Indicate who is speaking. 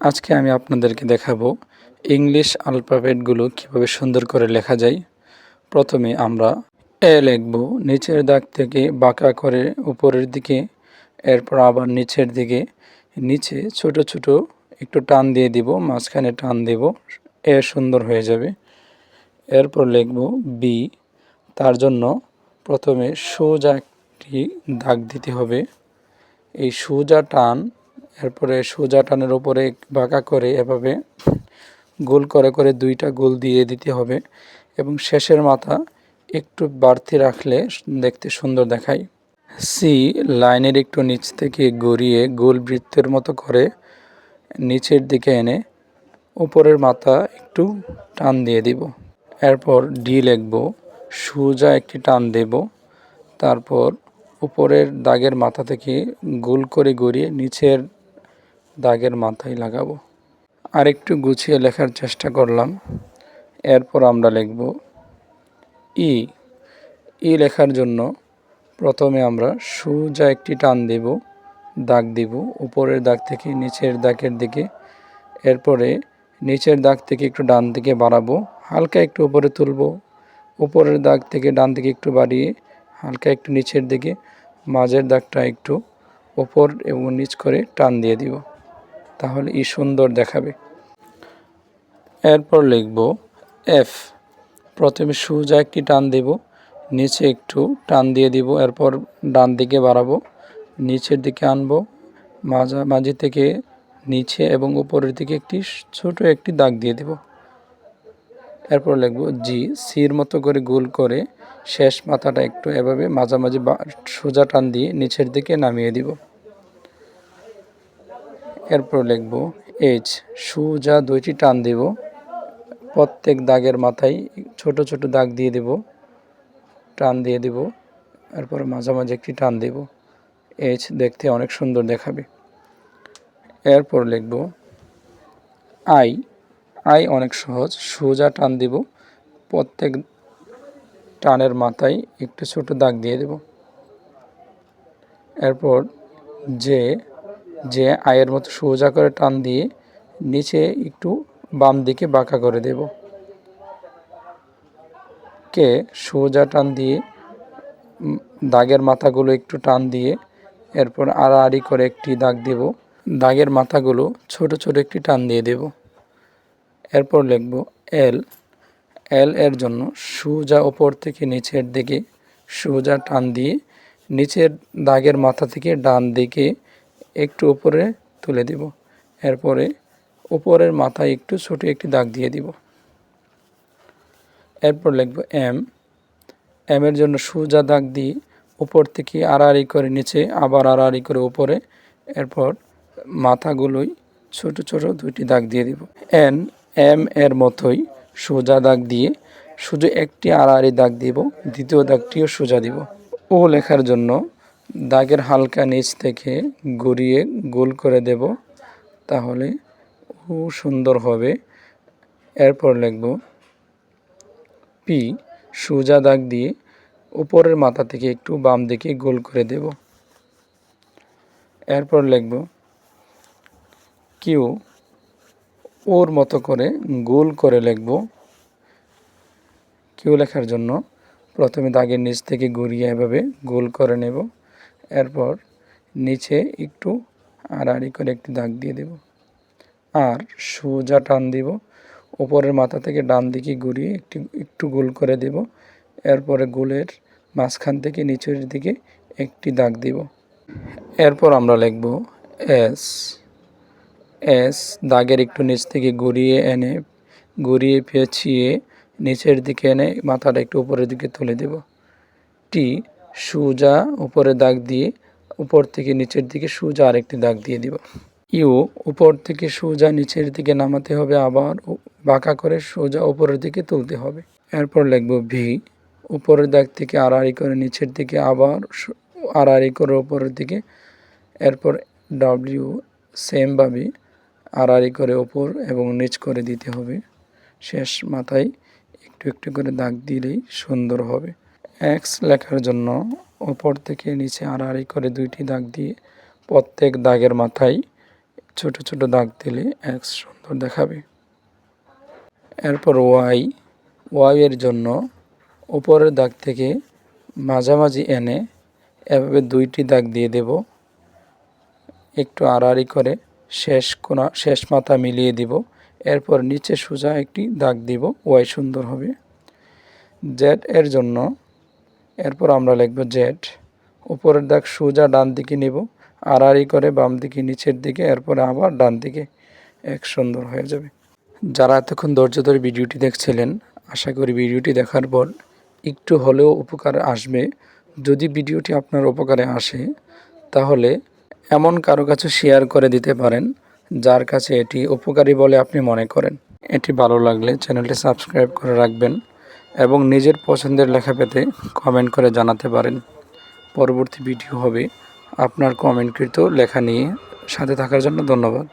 Speaker 1: আজকে আমি আপনাদেরকে দেখাবো ইংলিশ আলফাবেটগুলো কীভাবে সুন্দর করে লেখা যায়। প্রথমে আমরা এ লিখব, নিচের দাগ থেকে বাঁকা করে উপরের দিকে, এরপর আবার নিচের দিকে, নিচে ছোট ছোট একটু টান দিয়ে দিব, মাঝখানে টান দেব, এ সুন্দর হয়ে যাবে। এরপর লিখব বি তার জন্য প্রথমে সোজা একটি দাগ দিতে হবে। এই সোজা টান এরপরে সোজা টানের উপরে বাঁকা করে এভাবে গোল করে করে দুইটা গোল দিয়ে দিতে হবে এবং শেষের মাথা একটু বাড়তি রাখলে দেখতে সুন্দর দেখায়। সি লাইনের একটু নিচ থেকে গড়িয়ে গোল বৃত্তের মতো করে নিচের দিকে এনে উপরের মাথা একটু টান দিয়ে দিব। এরপর ডি লিখব, সোজা একটি টান দেব। তারপর উপরের দাগের মাথা থেকে গোল করে গড়িয়ে নিচের দাগের মাথায় লাগাবো। আরেকটু গুছিয়ে লেখার চেষ্টা করলাম। এরপর আমরা লিখব ই। ই লেখার জন্য প্রথমে আমরা সোজা একটি টান দেব, দাগ দিব, উপরের দাগ থেকে নিচের দাগের দিকে। এরপরে নিচের দাগ থেকে একটু ডান দিকে বাড়াবো, হালকা একটু উপরে তুলব। উপরের দাগ থেকে ডান দিকে একটু বাড়িয়ে, হালকা একটু নিচের দিকে, মাঝের দাগটা একটু ওপর এবং নিচ করে টান দিয়ে দিব। তাহলে ই সুন্দর দেখাবে। এরপর লিখব এফ প্রথমে সোজা একটি টান দেব, নিচে একটু টান দিয়ে দিব, এরপর ডান দিকে বাড়াবো, নিচের দিকে আনব মাঝামাঝি থেকে নিচে এবং উপরের দিকে একটি ছোট একটি দাগ দিয়ে দেব। এরপর লিখব জি সির মতো করে গোল করে শেষ মাথাটা একটু এভাবে মাঝামাঝি সোজা টান দিয়ে নিচের দিকে নামিয়ে দিব। এরপর লিখব এইচ সোজা দুইটি টান দেব। প্রত্যেক দাগের মাথায় ছোট ছোট দাগ দিয়ে দেব, টান দিয়ে দেব। এরপর মাঝামাঝি একটি টান দেব। এইচ দেখতে অনেক সুন্দর দেখাবে। এরপর লিখব আই আই অনেক সহজ। সোজা টান দেব। প্রত্যেক টানের মাথায় একটু ছোট দাগ দিয়ে দেব। এরপর যে যে আয়ের মতো সোজা করে টান দিয়ে নিচে একটু বাম দিকে বাঁকা করে দেব। কে সোজা টান দিয়ে দাগের মাথাগুলো একটু টান দিয়ে এরপর আড়াআড়ি করে একটি দাগ দেব। দাগের মাথাগুলো ছোট ছোট একটি টান দিয়ে দেব। এরপর লিখব এল। এল এর জন্য সোজা ওপর থেকে নিচের দিকে সোজা টান দিয়ে নিচের দাগের মাথা থেকে ডান দিকে একটু উপরে তুলে দিব। এরপরে উপরের মাথায় একটু ছোট একটি দাগ দিয়ে দিব। এরপর লিখব এম এম এর জন্য সোজা দাগ দিয়ে উপর থেকে আড়াআড়ি করে নিচে, আবার আড়াআড়ি করে উপরে। এরপর মাথাগুলোই ছোট ছোট দুইটি দাগ দিয়ে দিব। এন এম এর মতোই সোজা দাগ দিয়ে শুধু একটি আড়াআড়ি দাগ দিব, দ্বিতীয় দাগটিও সোজা দিব। ও লেখার জন্য দাগের হালকা নিচ থেকে গড়িয়ে গোল করে দেব, তাহলে ও সুন্দর হবে। এরপর লিখব, পি, সোজা দাগ দিয়ে উপরের মাথা থেকে একটু বাম দিকে গোল করে দেব। এরপর লিখব, কিউ, ওর মতো করে গোল করে লিখব। কিউ লেখার জন্য প্রথমে দাগের নিচ থেকে গড়িয়ে এভাবে গোল করে নেব। এরপর নিচে একটু আড়াআড়ি করে একটি দাগ দিয়ে দেব। আর সোজা টান দিব। উপরের মাথা থেকে ডান দিকে ঘুরিয়ে একটি, একটু গোল করে দেব। এরপরে গোলের মাঝখান থেকে নিচের দিকে একটি দাগ দিব। এরপর আমরা লিখব এস। এস দাগের একটু নিচ থেকে ঘুরিয়ে এনে, ঘুরিয়ে পেঁচিয়ে নিচের দিকে এনে মাথাটা একটু উপরের দিকে তুলে দেব। টি সোজা উপরে দাগ দিয়ে উপর থেকে নিচের দিকে সোজা আরেকটি দাগ দিয়ে দিব। ইউ, উপর থেকে সোজা নিচের দিকে নামাতে হবে আবার বাঁকা করে সোজা উপরের দিকে তুলতে হবে। এরপর লিখব ভি উপরের দাগ থেকে আড়াআড়ি করে নিচের দিকে আবার আড়াআড়ি করে উপরের দিকে। এরপর ডাব্লিউ সেমভাবে আড়াআড়ি করে ওপর এবং নিচ করে দিতে হবে। শেষ মাথায় একটু একটু করে দাগ দিলেই সুন্দর হবে। এক্স লেখার জন্য ওপর থেকে নিচে আড়াআড়ি করে দুইটি দাগ দিয়ে প্রত্যেক দাগের মাথায় ছোট ছোট দাগ দিলে এক্স সুন্দর দেখাবে। এরপর ওয়াই ওয়াই এর জন্য উপরের দাগ থেকে মাঝামাঝি এনে এভাবে দুইটি দাগ দিয়ে দেব। একটু আড়াআড়ি করে শেষ কোনা, শেষ মাথা মিলিয়ে দিব। এরপর নিচে সোজা একটি দাগ দিব। ওয়াই সুন্দর হবে। জেড এর জন্য এরপর আমরা লিখব জেড উপরের দাগ সোজা ডান দিকে নিব, আড়াআড়ি করে বাম দিকে, নিচের দিকে, এরপরে আবার ডান দিকে। এক সুন্দর হয়ে যাবে। যারা এতক্ষণ ধৈর্য ধরে ভিডিওটি দেখছিলেন, আশা করি ভিডিওটি দেখার পর একটু হলেও উপকার আসবে। যদি ভিডিওটি আপনার উপকারে আসে, তাহলে এমন কারও কাছে শেয়ার করে দিতে পারেন, যার কাছে এটি উপকারী বলে আপনি মনে করেন। এটি ভালো লাগলে চ্যানেলটি সাবস্ক্রাইব করে রাখবেন। এবং নিজের পছন্দের লেখা পেতে কমেন্ট করে জানাতে পারেন। পরবর্তী ভিডিও হবে। আপনার কমেন্টকৃত লেখা নিয়ে সাথে থাকার জন্য ধন্যবাদ।